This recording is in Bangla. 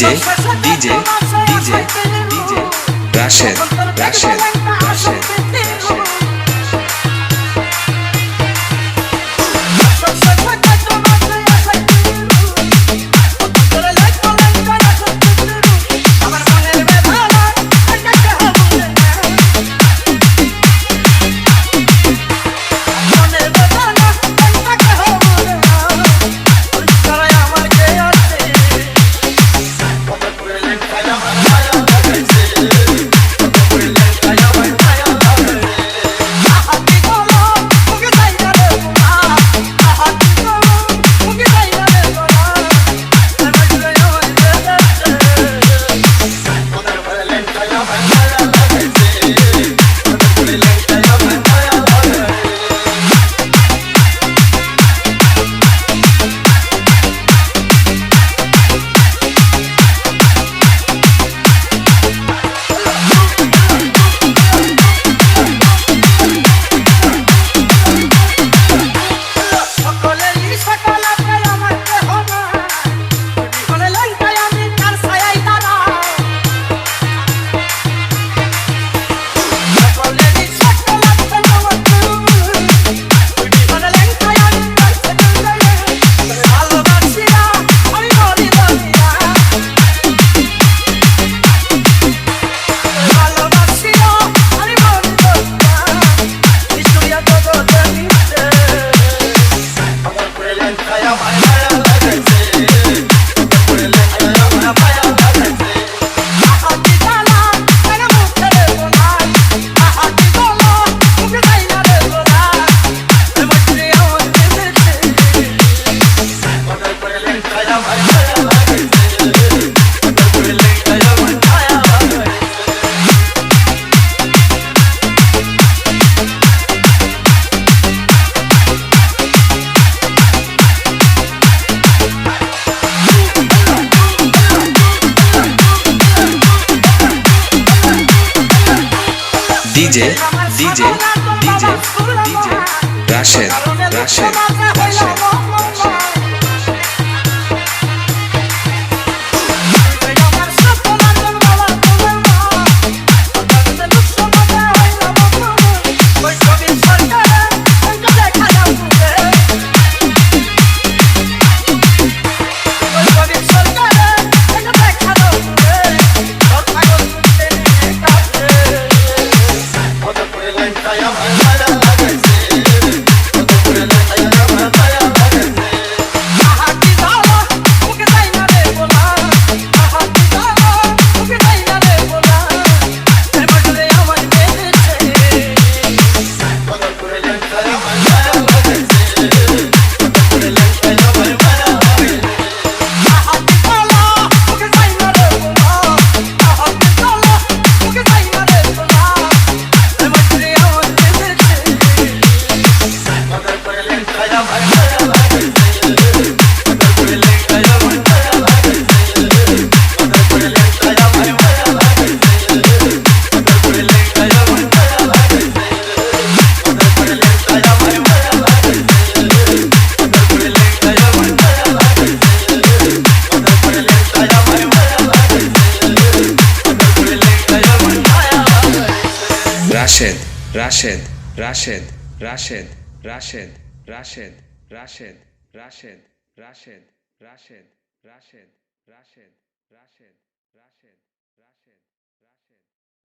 DJ DJ DJ DJ Rashed Rashed DJ DJ DJ DJ Rashed Rashed Rashed Rashed Rashed Rashed Rashed Rashed Rashed Rashed Rashed Rashed Rashed Rashed Rashed Rashed Rashed